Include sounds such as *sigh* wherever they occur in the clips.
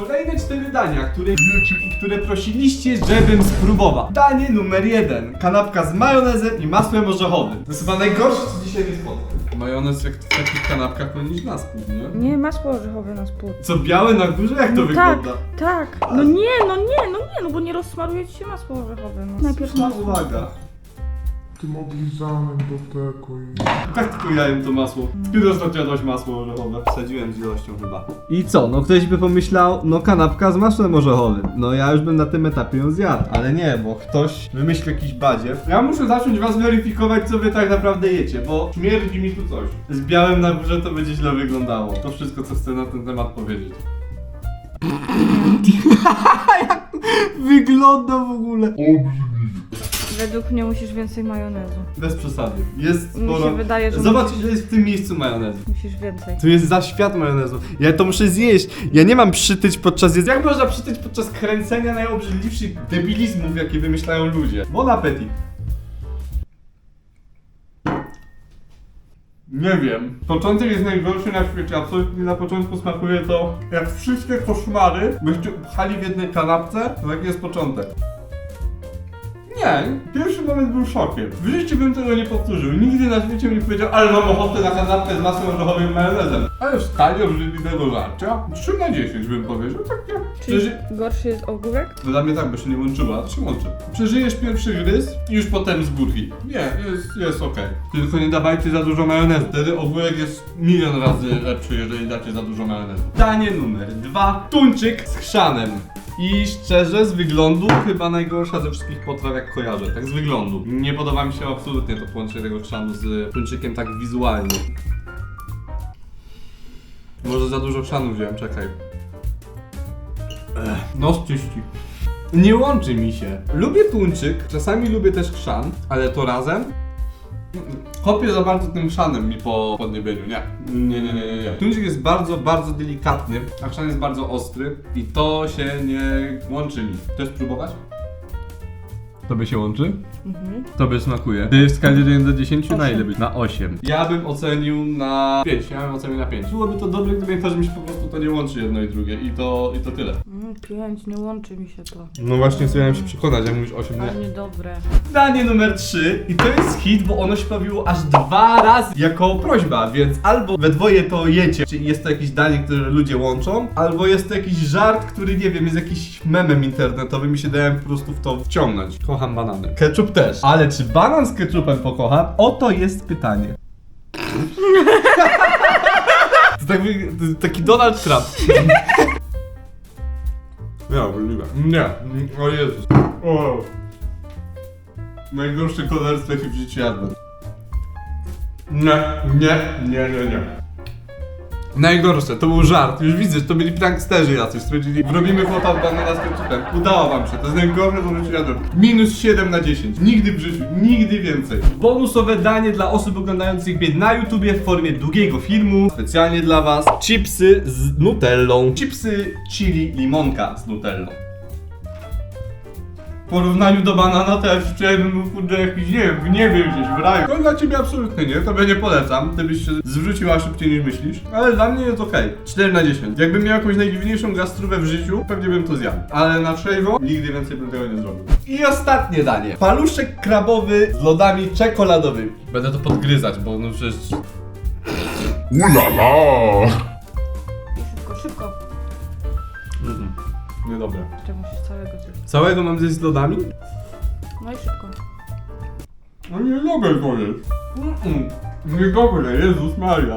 Kolejne cztery dania, które wiecie i które prosiliście, żebym spróbował. Danie numer jeden. Kanapka z majonezem i masłem orzechowym. To jest chyba najgorsze, co dzisiaj mi spotkał. Majonez jak w takich kanapkach powinien na spód, nie? Nie, masło orzechowe na spód. Co, białe na górze? Jak to No tak, wygląda? tak. No nie, no nie, no nie, no bo nie rozsmaruje ci się masło orzechowe. No. Najpierw Słuszna masło. uwaga. Tym oblizanym do tego i... Tak tylko jałem to masło. Kiedy ostatnio jadłaś masło orzechowe? Wsadziłem z ilością chyba. I co? No ktoś by pomyślał, no kanapka z masłem orzechowym. No ja już bym na tym etapie ją zjadł. Ale nie, bo ktoś wymyślił jakiś badziew. Ja muszę zacząć was weryfikować, co wy tak naprawdę jecie, bo śmierdzi mi tu coś. Z białym na górze to będzie źle wyglądało. To wszystko, co chcę na ten temat powiedzieć. *laughs* Jak wygląda w ogóle? Obrzydliwy. Według mnie musisz więcej majonezu. Bez przesady. Jest Mi sporo. się wydaje, że Zobacz, musisz- ile jest w tym miejscu majonezu. Musisz więcej. Tu jest za świat majonezu. Ja to muszę zjeść. Ja nie mam przytyć podczas jedzenia. Jak można przytyć podczas kręcenia najobrzydliwszych debilizmów, jakie wymyślają ludzie? Bon appetit. Nie wiem. Początek jest najgorszy na świecie. Absolutnie na początku smakuje to jak wszystkie koszmary byście upchali w jednej kanapce, to taki jest początek. Nie, pierwszy moment był szokiem. W życiu bym tego nie powtórzył. Nigdy na świecie bym nie powiedział, ale mam ochotę na kanapkę z masłem orzechowym i majonezem. Ale w skali obrzydliwego żarcia 3 na 10 bym powiedział, tak nie. Czyli Przeży... gorszy jest ogórek? No dla mnie tak by się nie łączyła, a to się łączy. Przeżyjesz pierwszy gryz i już potem z górki. Nie, jest, jest okej. Tylko nie dawajcie za dużo majonezu. Wtedy ogórek jest milion razy lepszy, jeżeli dacie za dużo majonezu. Danie numer dwa. Tuńczyk z chrzanem. I szczerze, z wyglądu chyba najgorsza ze wszystkich potraw jak kojarzę, tak z wyglądu. Nie podoba mi się absolutnie to połączenie tego chrzanu z tuńczykiem tak wizualnie. Może za dużo chrzanu wziąłem, czekaj. Ech, nos czyści. Nie łączy mi się. Lubię tuńczyk, czasami lubię też chrzan, ale to razem. Kopię za bardzo tym chrzanem mi po podniebieniu, nie. Nie, nie, nie, nie, nie. Tuńczyk jest bardzo, bardzo delikatny, a chrzan jest bardzo ostry i to się nie łączy mi. Chcesz spróbować? Tobie się łączy? Mhm. Tobie smakuje. Ty w skali od 1 do 10 na ile być? Na 8. Ja bym ocenił na 5. Ja bym ocenił na 5. Byłoby to dobre, gdyby nie to, że mi się po prostu to nie łączy jedno i drugie. I to, i to tyle. Mm, pięć, nie łączy mi się to. No właśnie, chciałem się przekonać, jak mówisz 8, Ale niedobre. Danie numer 3 i to jest hit, bo ono się pojawiło aż dwa razy jako prośba, więc albo we dwoje to jecie, czyli jest to jakieś danie, które ludzie łączą, albo jest to jakiś żart, który nie wiem, jest jakiś memem internetowym i się dałem po prostu w to wciągnąć. Kocham banany. Ketchup też. Ale czy banan z ketchupem pokocham? Oto jest pytanie. To tak, to taki Donald Trump. *laughs* Nie, obrzydliwe. Nie, o Jezus. O. Najgorszy kolarstwo jaki w życiu jadłem. Nie, nie, nie, nie, nie. Najgorsze, to był żart. Już widzę, że to byli pranksterzy jacyś. Stwierdzili, robimy chłopa banana z. Udało wam się, to jest najgorsze, co w jadłem. Minus 7 na 10. Nigdy w życiu, nigdy więcej. Bonusowe danie dla osób oglądających mnie na YouTubie w formie długiego filmu. Specjalnie dla was. Chipsy z nutellą. Chipsy chili limonka z nutellą. W porównaniu do banana to ja chciałem był kurde jakiś, nie wiem, w niebie gdzieś, w raju. To dla ciebie absolutnie nie, tobie nie polecam. Ty byś się zwróciła szybciej niż myślisz. Ale dla mnie jest okej. 4 na 10. Jakbym miał jakąś najdziwniejszą gastrówę w życiu, pewnie bym to zjadł. Ale na trzeźwo nigdy więcej bym tego nie zrobił. I ostatnie danie. Paluszek krabowy z lodami czekoladowymi. Będę to podgryzać, bo no przecież... Ulala! Niedobre. Jeszcze musisz całego zjeść. Całego mam zjeść z lodami? No i szybko. No niedobre to jest. Mm-mm. Niedobre, Jezus Maria.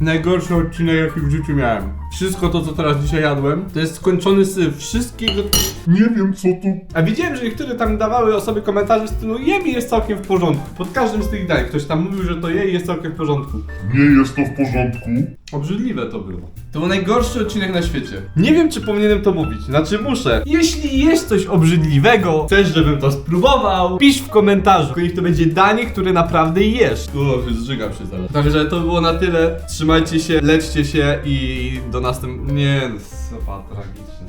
Najgorszy odcinek jaki w życiu miałem. Wszystko to co teraz dzisiaj jadłem, to jest skończony syf wszystkiego. Nie wiem co tu... A widziałem, że niektóre tam dawały osoby komentarze w stylu jem i jest całkiem w porządku. Pod każdym z tych dań ktoś tam mówił, że to je i jest całkiem w porządku. Nie jest to w porządku. Obrzydliwe to było. To był najgorszy odcinek na świecie. Nie wiem, czy powinienem to mówić. Znaczy muszę. Jeśli jest coś obrzydliwego, chcesz, żebym to spróbował, pisz w komentarzu. Niech to będzie danie, które naprawdę jesz. O, zżygam się zaraz. Także to było na tyle. Trzymajcie się, leczcie się i do następnego... Nie, no.